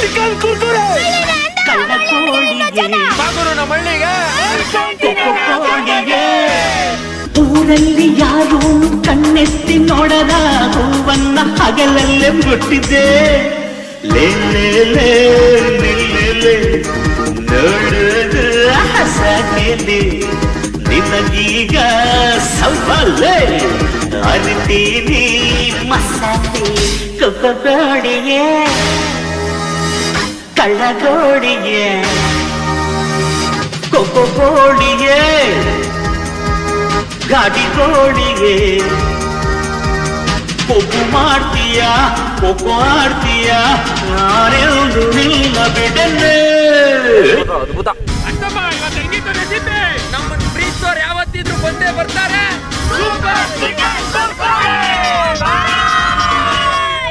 Chicken Kurkure. ಕಳ್ಳ ಕೋಳಿಗೆ ಬಾಗುರು ನಮ್ಮ ಹಳ್ಳಿಗೆ. ಕೊಕ್ಕೊ ಕೋಳಿಗೆ ಊರಲ್ಲಿ ಯಾರೂ ಕಣ್ಣೆತ್ತಿ ನೋಡದ ಹೂವನ್ನ ಹಗಲಲ್ಲೇ ಮುಟ್ಟಿದ್ದೆ. ಲೇ ಲೇ ಲೇ ನಿನಗೀಗ ಸವಾಲೆ ಅರಿತೀನಿ ಮಸಾಲೆ ಕೊಕ್ಕಗೋಡಿಗೆ ಕಳ್ಳಗೋಡಿಗೆ ಕೋಡಿಯೇ ಗಾಡಿ ಗೋಡಿಗೆ ಕೊಬ್ಬು ಮಾಡ್ತೀಯ ಕೊಬ್ಬು ಆಡ್ತೀಯ ನಾನೆಂದು ನಿಲ್ಲ ಬಿಡನೆ ಅದ್ಭುತ. ಅಂತಮ್ಮ ಇವತ್ತು ಹೆಂಗಿತ್ತು ರೆಸಿಪಿ ನಮ್ಮನ್ನ ಪ್ರೀತಿಸೋರು ಯಾವತ್ತಿದ್ರು ಬಂದೇ ಬರ್ತಾರೆ.